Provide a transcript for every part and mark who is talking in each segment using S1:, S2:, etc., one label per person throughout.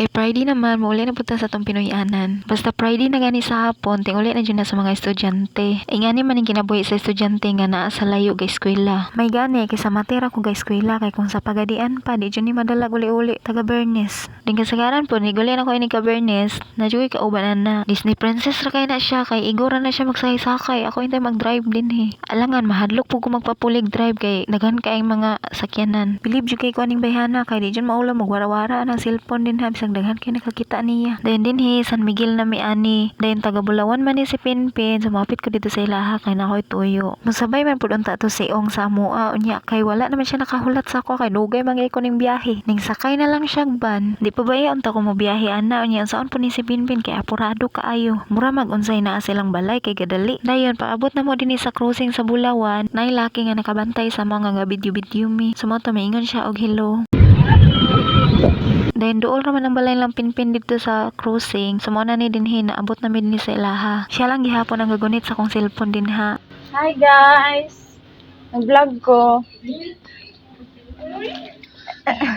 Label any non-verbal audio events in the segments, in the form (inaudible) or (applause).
S1: Kay Friday naman, mauli na punta sa tong Pinoyanan. Basta Friday na gani sa hapon, ting uli na dyan na sa mga estudyante. Ay nga ni man yung kinabuhi sa estudyante nga naa sa layo ga eskwela. May gani, kay sa matera ko ga eskwela, kay kung sa pagadian pa, di dyan ni madala uli-uli, taga Bernes. Din kasagaran po, ni guli na ko ini ka Bernes, na dyan kaubanan na. Disney princess ra kay na siya, kay igora na siya magsakay-sakay. Ako hintay mag-drive din he. Alangan, mahadlok po ko magpapulig drive kay daghan kay mga sakyanan. Believe jud kay ko aning bayhana kay di dyan maula magwara-wara ng cellphone din ha bisag daghan kay nakakita niya. Dayon din he San Miguel na mi ani. Dayon taga Bulawan man ni si Pinpin. Sumapit ko dito sa ilaha kay nakoy tuyo. Musabay man pud unta to si Ong sa mua unya kay wala naman siya nakahulat sa ako kay dugay man ko ning biyahe. Ning sakay na lang siya ban. Di pa ba unta ko mo biyahe ana unya saon po ni si Pinpin kay apurado kaayo. Mura mag-unsay na silang balay kay gadali. Dayon paabot na mo dinhi sa cruising sa Bulawan. Nay laki nga nakabantay sa mga nga video-video mi. Sumoto maingon siya og hello. Then dool naman ang balay lang pinpin dito sa cruising. Sumo na ni dinhi naabot na mi dinhi sa ilaha. Siya lang gihapon ang gagunit sa kong cellphone din ha.
S2: Hi guys! Nag-vlog ko.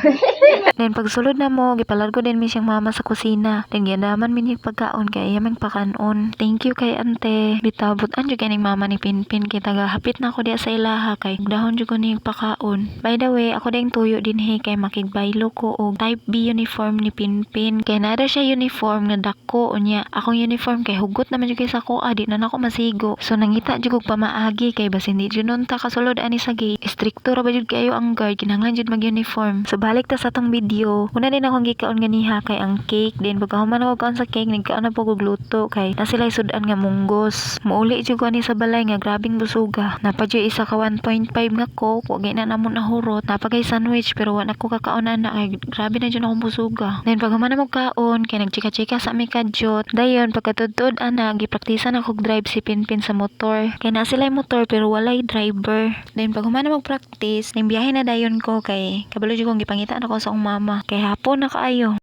S2: (laughs)
S1: Then pagsulod na mo, gipalargo din mi siyang mama sa kusina. Then giadaman mi ni pagkaon kay iyang pakanon. Thank you kay ante. Bitabot an jud kaning mama ni Pinpin kay taga hapit na ako diya sa ilaha kay dahon jud ko ning pakaon. By the way, ako ding tuyo din he kay makigbaylo ko og type B uniform ni Pinpin. Kay nada siya uniform nga dako unya. Akong uniform kay hugot naman jud kay sa ko adi na nako masigo. So nangita jud kog pamaagi kay basin di jud nun kasulod ani sa gate. Stricto ra ba jud kayo ang guard kinahanglan jud mag-uniform. So balik ta sa tong video. Una din akong gikaon ganiha kay ang cake din pagkahuman ako kaon sa cake nagkaon na po kog luto kay na sila sudan nga munggos. Muuli jud ko ani sa balay nga grabing busuga. Napa jud isa ka 1.5 nga coke wa na namon nahurot. Napa kay sandwich pero wa na ko kakaon na kay grabe na jud akong busuga. Then paghuman na mo kaon kay nagchika-chika sa mi kadyot. Dayon pagkatudtod ana gipraktisan ako og drive si Pinpin sa motor. Kay na sila motor pero walay driver. Then paghuman na mag-practice, ning biyahe na dayon ko kay kabalo jud kong gipangita na ko sa mama. Kay hapon na kaayo.